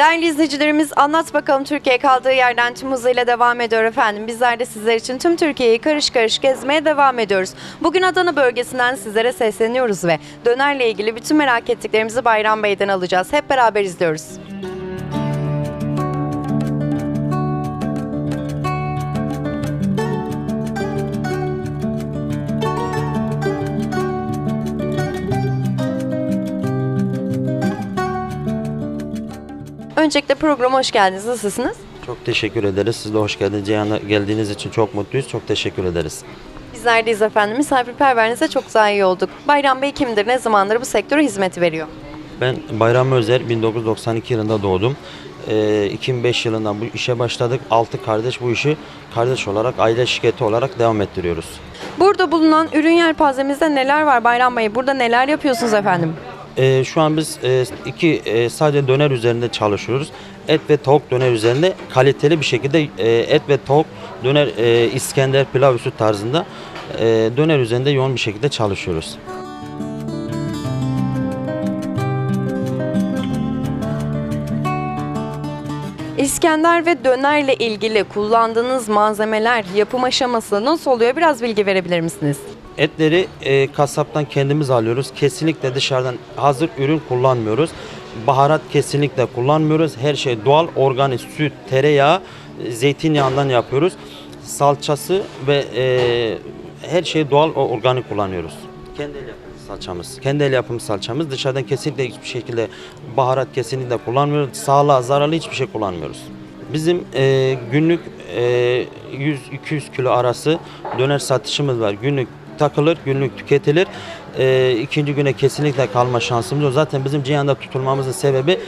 Değerli izleyicilerimiz Anlat Bakalım Türkiye kaldığı yerden tüm hızıyla devam ediyor efendim. Bizler de sizler için tüm Türkiye'yi karış karış gezmeye devam ediyoruz. Bugün Adana bölgesinden sizlere sesleniyoruz ve dönerle ilgili bütün merak ettiklerimizi Bayram Bey'den alacağız. Hep beraber izliyoruz. Öncelikle programa hoş geldiniz. Nasılsınız? Çok teşekkür ederiz. Siz de hoş geldiniz. Ceyhan'a geldiğiniz için çok mutluyuz. Çok teşekkür ederiz. Bizler deyiz efendim. Misafirperverinize çok daha iyi olduk. Bayram Bey kimdir? Ne zamandır bu sektöre hizmet veriyor? Ben Bayram Özer 1992 yılında doğdum. Ee, 2005 yılından bu işe başladık. 6 kardeş bu işi kardeş olarak, aile şirketi olarak devam ettiriyoruz. Burada bulunan ürün yelpazemizde neler var Bayram Bey? Burada neler yapıyorsunuz efendim? Ee, şu an biz e, iki e, sadece döner üzerinde çalışıyoruz. Et ve tavuk döner üzerinde kaliteli bir şekilde e, et ve tavuk döner e, İskender pilav üstü tarzında e, döner üzerinde yoğun bir şekilde çalışıyoruz. İskender ve dönerle ilgili kullandığınız malzemeler, yapım aşaması nasıl oluyor? Biraz bilgi verebilir misiniz? Etleri e, kasaptan kendimiz alıyoruz. Kesinlikle dışarıdan hazır ürün kullanmıyoruz. Baharat kesinlikle kullanmıyoruz. Her şey doğal, organik süt, tereyağı, e, zeytinyağından yapıyoruz. Salçası ve e, her şey doğal, organik kullanıyoruz. Kendi el yapımı salçamız. Kendi el yapımı salçamız. Dışarıdan kesinlikle hiçbir şekilde baharat kesinlikle kullanmıyoruz. Sağlığa zararlı hiçbir şey kullanmıyoruz. Bizim e, günlük e, 100-200 kilo arası döner satışımız var. Günlük takılır, günlük tüketilir. E, ikinci güne kesinlikle kalma şansımız yok. Zaten bizim Ceyhan'da tutulmamızın sebebi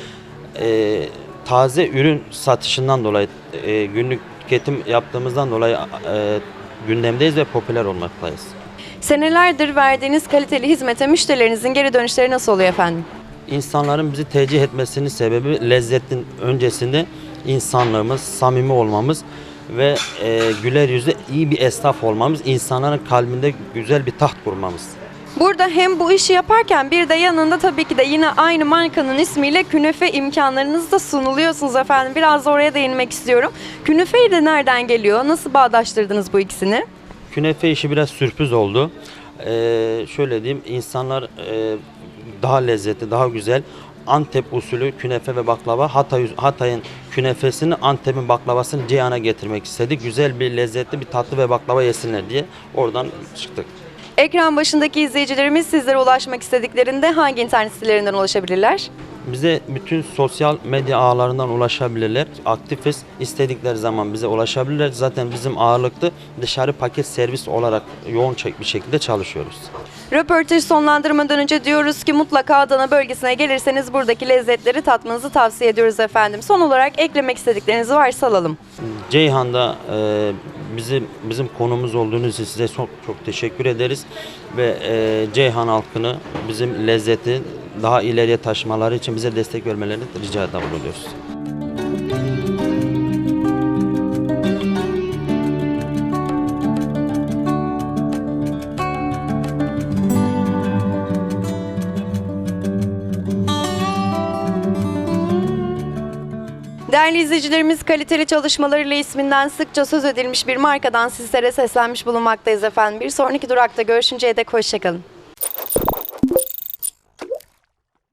e, taze ürün satışından dolayı e, günlük tüketim yaptığımızdan dolayı e, gündemdeyiz ve popüler olmaktayız. Senelerdir verdiğiniz kaliteli hizmete müşterilerinizin geri dönüşleri nasıl oluyor efendim? İnsanların bizi tercih etmesinin sebebi lezzetin öncesinde insanlığımız, samimi olmamız ve e, güler yüzlü iyi bir esnaf olmamız, insanların kalbinde güzel bir taht kurmamız. Burada hem bu işi yaparken bir de yanında tabii ki de yine aynı markanın ismiyle künefe imkanlarınız da sunuluyorsunuz efendim. Biraz da oraya değinmek istiyorum. Künefeyi de nereden geliyor? Nasıl bağdaştırdınız bu ikisini? Künefe işi biraz sürpriz oldu. Ee, şöyle diyeyim, insanlar e, daha lezzetli, daha güzel Antep usulü künefe ve baklava Hatay, Hatay'ın künefesini Antep'in baklavasını Ceyhan'a getirmek istedik. Güzel bir lezzetli bir tatlı ve baklava yesinler diye oradan çıktık. Ekran başındaki izleyicilerimiz sizlere ulaşmak istediklerinde hangi internet sitelerinden ulaşabilirler? Bize bütün sosyal medya ağlarından ulaşabilirler. Aktifiz. İstedikleri zaman bize ulaşabilirler. Zaten bizim ağırlıklı dışarı paket servis olarak yoğun bir şekilde çalışıyoruz. Röportaj sonlandırmadan önce diyoruz ki mutlaka Adana bölgesine gelirseniz buradaki lezzetleri tatmanızı tavsiye ediyoruz efendim. Son olarak eklemek istedikleriniz varsa alalım. Ceyhan'da e, bizim bizim konumuz olduğunuz için size çok çok teşekkür ederiz ve e, Ceyhan halkını bizim lezzeti daha ileriye taşımaları için bize destek vermelerini rica ediyoruz. Değerli izleyicilerimiz kaliteli çalışmalarıyla isminden sıkça söz edilmiş bir markadan sizlere seslenmiş bulunmaktayız efendim. Bir sonraki durakta görüşünceye dek hoşçakalın.